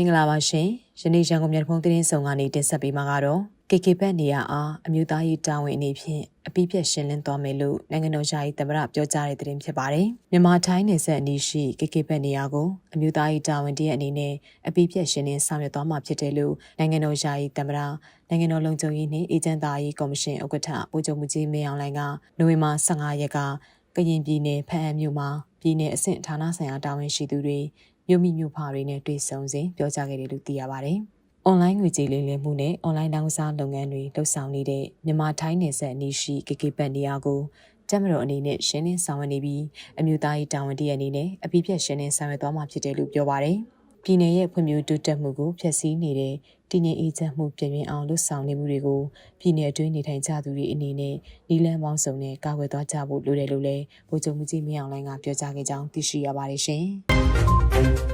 င်္ဂလာပါရှင်။ယနေ့ရန်ကုန်မြို့ဖုံးသတင်းဆောင်ကနေတင်ဆက်ပေးမှာကတော့ KK ဘက်နေရအားအမျိုးသားရေးတာဝန်အနေဖြင့်အပိပြက်ရှင်းလင်းသွားမယ်လို့နိုင်ငံတော်ယာယီသမ္မတပြောကြားတဲ့သတင်းဖြစ်ပါတယ်။မြန်မာထိုင်းနယ်စပ်အနီးရှိ KK ဘက်နေရကိုအမျိုးသားရေးတာဝန်တရက်အနေနဲ့အပိပြက်ရှင်းလင်းဆောင်ရွက်သွားမှာဖြစ်တယ်လို့နိုင်ငံတော်ယာယီသမ္မတနိုင်ငံတော်လုံခြုံရေးနှင့်အေဂျင့်သားရေးကော်မရှင်ဥက္ကဋ္ဌဗိုလ်ချုပ်မှုကြီးမင်းအောင်လှိုင်ကနိုဝင်ဘာ15ရက်ကကရင်ပြည်နယ်ဖအံမြို့မှာပြည်내အဆင့်ဌာနဆိုင်ရာတာဝန်ရှိသူတွေ မြို့မိမြို့ဖတွေနဲ့တွေ့ဆုံစဉ်ပြောကြားခဲ့တယ်လို့သိရပါတယ်။။ online ငွေကြေးလိမ်လည်မှုနဲ့ online လောင်းစားလုပ်ငန်းတွေလှုပ်ဆောင်နေတဲ့မြန်မာထိုင်းနယ်စပ်အနီးရှိ KK ဘက်နေရာကိုတက်မတော်အနေနဲ့ရှင်းလင်းဆောင်ရွက်နေပြီးအမျိုးသားရေးတာဝန်တရအနေနဲ့အပြည့်ပြည့်ရှင်းလင်းဆောင်ရွက်သွားမှာဖြစ်တယ်လို့ပြောပါတယ်။ပြည်내ရဲ့ဖွံ့ဖြိုးတိုးတက်မှုကိုဖျက်ဆီးနေတဲ့တည်ငြိမ်အေးချမ်းမှုပြင်ပြအောင်လှုပ်ဆောင်နေမှုတွေကိုပြည်내အတွင်းနေထိုင်ကြသူတွေအနေနဲ့နီလန်းပေါင်းစုံနဲ့ကာကွယ်သွားကြဖို့လိုတယ်လို့လည်းဗိုလ်ချုပ်မှုကြီးမင်းအောင်လှိုင်ကပြောကြားခဲ့ကြောင်းသိရှိရပါတယ်ရှင်။ Thank you